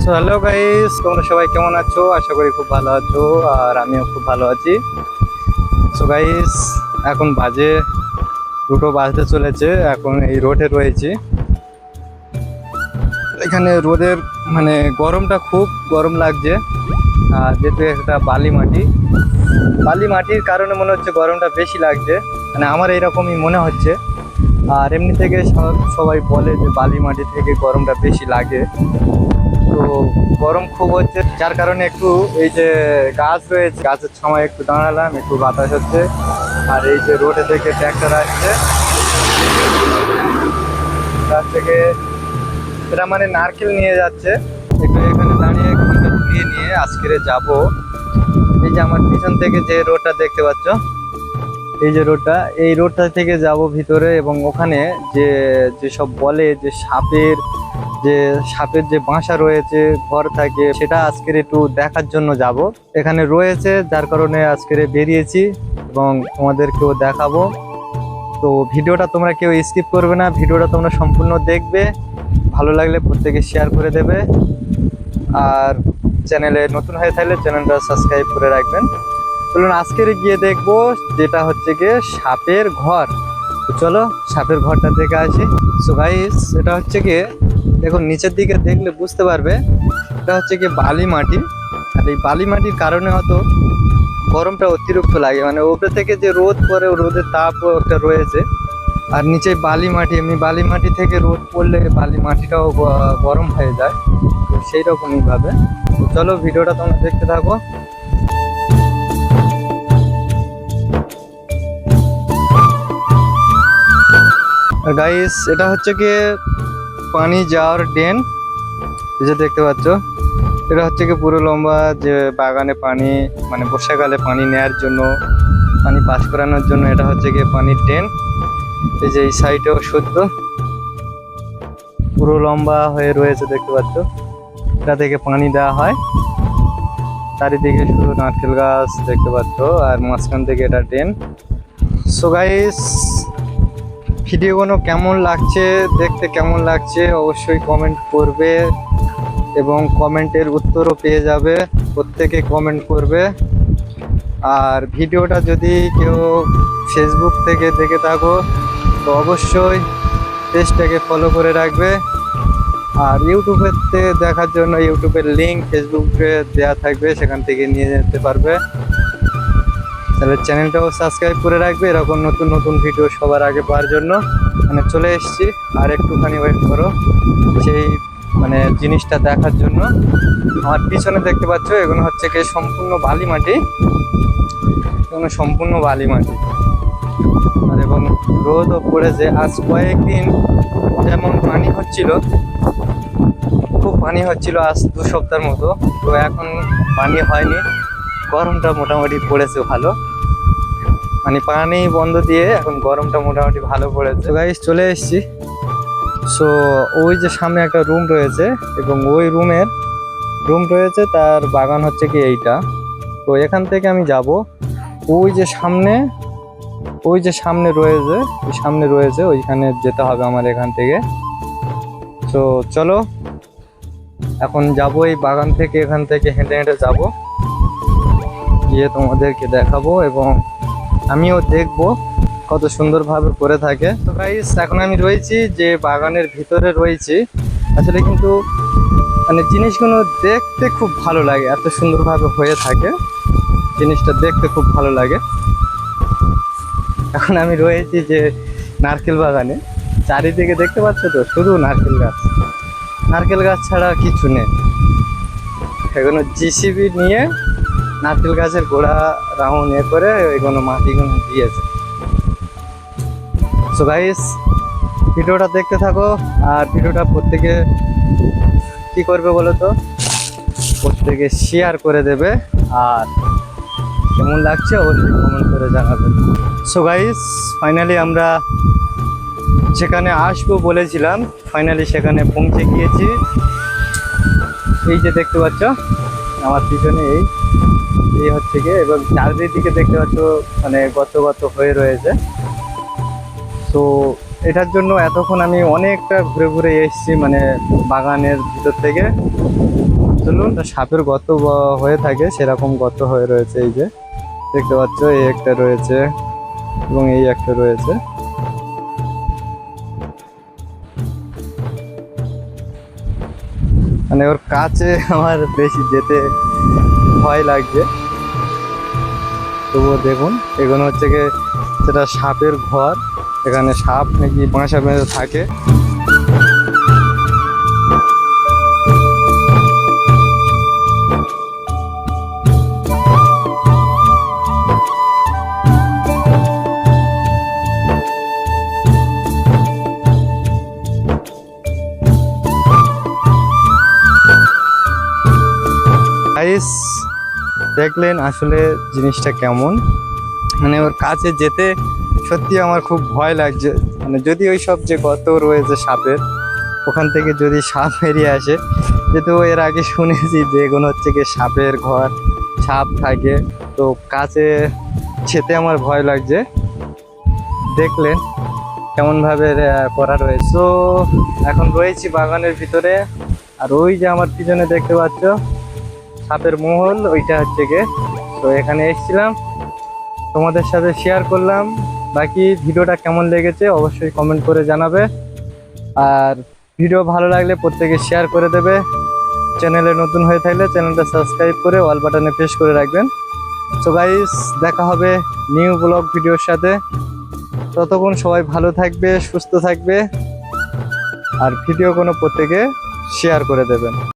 So hello guys তোমরা সবাই কেমন আছো? আশা করি খুব ভালো আছো, আর আমিও খুব ভালো আছি। সো গাইস এখন বাজে দুটো বাজতে চলেছে, এখন এই রোডে রয়েছি। এখানে রোদের মানে গরমটা খুব গরম লাগছে, আর যেহেতু একটা বালি মাটি। বালি মাটির কারণে মনে হচ্ছে গরমটা বেশি লাগছে মানে আমার এইরকমই মনে হচ্ছে। আর এমনি থেকে সব- সবাই বলে যে বালি মাটি থেকে গরমটা বেশি লাগে। গরম খুব হচ্ছে। যার কারণে একটু এই যে গাছ রয়েছে, গাছের সময় একটু দাঁড়ালাম, একটু বাতাস হচ্ছে। আর এই যে রোডে থেকে ট্র্যাক্টর আসছে। তার থেকে এটা মানে নারকেল নিয়ে যাচ্ছে। একটু এখানে দাঁড়িয়ে ঘুরিয়ে নিয়ে আজকে যাব। এই যে আমার পিছন থেকে যে রোডটা দেখতে পাচ্ছ এই যে রোডটা, এই রোডটা থেকে যাব ভিতরে এবং ওখানে যে যেসব বলে যে সাপের যে সাপের যে বাসা রয়েছে, ঘর থাকে, সেটা আজকের একটু দেখার জন্য যাব। এখানে রয়েছে, যার কারণে আজকের বেরিয়েছি এবং তোমাদেরকেও দেখাবো। তো ভিডিওটা তোমরা কেউ স্কিপ করবে না, ভিডিওটা তোমরা সম্পূর্ণ দেখবে, ভালো লাগলে প্রত্যেকে শেয়ার করে দেবে। আর চ্যানেলে নতুন হয়ে থাকলে চ্যানেলটা সাবস্ক্রাইব করে রাখবেন। চলুন আজকের গিয়ে দেখব যেটা হচ্ছে গিয়ে সাপের ঘর। চলো সাপের ঘরটা দেখে আসি। সো গাইস এটা হচ্ছে গিয়ে, দেখুন, নিচের দিকে দেখলে বুঝতে পারবে, এটা হচ্ছে গিয়ে বালি মাটি। আর এই বালি মাটির কারণে হয়তো গরমটা অতিরিক্ত লাগে। মানে ওপরে থেকে যে রোদ ও রোদের তাপ একটা রয়েছে। আর নিচে বালি মাটি, এমনি বালি মাটি থেকে রোদ পড়লে বালি মাটিটাও গরম হয়ে যায়। তো সেই রকমই ভাবে চলো ভিডিওটা তোমরা দেখতে থাকো। গাইস এটা হচ্ছে কি পানি যাওয়ার ড্রেন। এই যে দেখতে পাচ্ছ, এটা হচ্ছে কি পুরো লম্বা যে বাগানে পানি মানে বর্ষাকালে পানি নেয়ার জন্য, পানি পাস করানোর জন্য এটা হচ্ছে কি পানির ড্রেন। এই যে এই সাইডেও শুদ্ধ পুরো লম্বা হয়ে রয়েছে দেখতে পাচ্ছ। এটা থেকে পানি দেওয়া হয়। চারিদিকে শুধু নারকেল গাছ দেখতে পাচ্ছ, আর মাঝখান থেকে এটা ড্রেন। সো গাইস ভিডিওগুলো কেমন লাগছে, দেখতে কেমন লাগছে অবশ্যই কমেন্ট করবে এবং কমেন্টের উত্তরও পেয়ে যাবে, প্রত্যেকে কমেন্ট করবে। আর ভিডিওটা যদি কেউ ফেসবুক থেকে দেখে থাকো, তো অবশ্যই পেজটাকে ফলো করে রাখবে। আর ইউটিউবেতে দেখার জন্য ইউটিউবের লিঙ্ক ফেসবুকে দেওয়া থাকবে, সেখান থেকে নিয়ে যেতে পারবে। তাহলে চ্যানেলটাও সাবস্ক্রাইব করে রাখবে, এরকম নতুন নতুন ভিডিও সবার আগে পাওয়ার জন্য। মানে চলে এসেছি, আর একটুখানি ওয়েট করো। সেই মানে জিনিসটা দেখার জন্য। আমার পিছনে দেখতে পাচ্ছ, এগুলো হচ্ছে কি সম্পূর্ণ বালি মাটি। এগুলো সম্পূর্ণ বালি মাটি। আর এবং রোদও পড়েছে। আজ কয়েকদিন যেমন পানি হচ্ছিল, খুব পানি হচ্ছিল আজ দু সপ্তাহের মতো। তো এখন পানি হয়নি। গরমটা মোটামুটি পড়েছে ভালো। মানে পানি বন্ধ দিয়ে এখন গরমটা মোটামুটি ভালো পড়েছে। গাইস চলে এসেছি। সো ওই যে সামনে একটা রুম রয়েছে এবং ওই রুমের রুম রয়েছে, তার বাগান হচ্ছে কি এইটা। তো এখান থেকে আমি যাব। ওই যে সামনে, ওই যে সামনে রয়েছে, ওই সামনে রয়েছে, ওইখানে যেতে হবে আমার এখান থেকে। তো চলো, এখন যাব এই বাগান থেকে, এখান থেকে হেঁটে হেঁটে যাব। গিয়ে তোমাদেরকে দেখাবো এবং আমিও দেখব কত সুন্দরভাবে করে থাকে। তো গাইস এখন আমি রয়েছি যে বাগানের ভিতরে রয়েছি। আসলে কিন্তু মানে জিনিসগুলো দেখতে খুব ভালো লাগে, এত সুন্দরভাবে হয়ে থাকে। জিনিসটা দেখতে খুব ভালো লাগে। এখন আমি রয়েছি যে নারকেল বাগানে। চারিদিকে দেখতে পাচ্ছ তো, শুধু নারকেল গাছ। নারকেল গাছ ছাড়া কিছু নেই। এগুলো জিসিবি নিয়ে নারকেল গাছের গোড়া রাউন্ড এ করে এগুলো মাটিগুলো দিয়েছে। সো গাইস ভিডিওটা দেখতে থাকো, আর ভিডিওটা প্রত্যেকে কি করবে বলো তো? প্রত্যেকে শেয়ার করে দেবে, আর কেমন লাগছে অবশ্যই কমেন্ট করে জানাবে। সো গাইস ফাইনালি আমরা যেখানে আসব বলেছিলাম ফাইনালি সেখানে পৌঁছে গিয়েছি। এই যে দেখতে পাচ্ছ, আমার পিছনে এই এই হচ্ছে গিয়ে, এবং চারিদিকে দেখতে পাচ্ছ মানে গত গত হয়ে রয়েছে। তো এটার জন্য এতক্ষণ আমি অনেকটা ঘুরে ঘুরে এসেছি মানে বাগানের ভিতর থেকে। চলুন সাপের গর্ত ব- হয়ে থাকে, সেরকম গর্ত হয়ে রয়েছে এই যে। দেখতে পাচ্ছ, এই একটা রয়েছে, এবং এই একটা রয়েছে। মানে ওর কাছে আমার বেশি যেতে ভয় লাগছে। তবুও দেখুন, এগুলো হচ্ছে গিয়ে সেটা সাপের ঘর, এখানে সাপ নাকি বাসা বেঁধে থাকে। গাইস দেখলেন আসলে জিনিসটা কেমন। মানে ওর কাছে যেতে সত্যি আমার খুব ভয় লাগছে। মানে যদি ওই সব যে গত রয়েছে সাপের, ওখান থেকে যদি সাপ বেরিয়ে আসে, যেহেতু এর আগে শুনেছি যে এগুলো হচ্ছে কি সাপের ঘর, সাপ থাকে। তো কাছে যেতে আমার ভয় লাগছে। দেখলেন কেমনভাবে করা রয়েছে। তো এখন রয়েছি বাগানের ভিতরে। আর ওই যে আমার পিছনে দেখতে পাচ্ছ সাপের মহল, ওইটা হচ্ছে গে তো এখানে এসেছিলাম। তোমাদের সাথে শেয়ার করলাম। বাকি ভিডিওটা কেমন লেগেছে অবশ্যই কমেন্ট করে জানাবে। আর ভিডিও ভালো লাগলে প্রত্যেকে শেয়ার করে দেবে। চ্যানেলে নতুন হয়ে থাকলে চ্যানেলটা সাবস্ক্রাইব করে অল বাটনে প্রেস করে রাখবেন। সো গাইস দেখা হবে নিউ ব্লগ ভিডিওর সাথে। ততক্ষণ সবাই ভালো থাকবে, সুস্থ থাকবে। আর ভিডিও কোনো প্রত্যেকে শেয়ার করে দেবেন।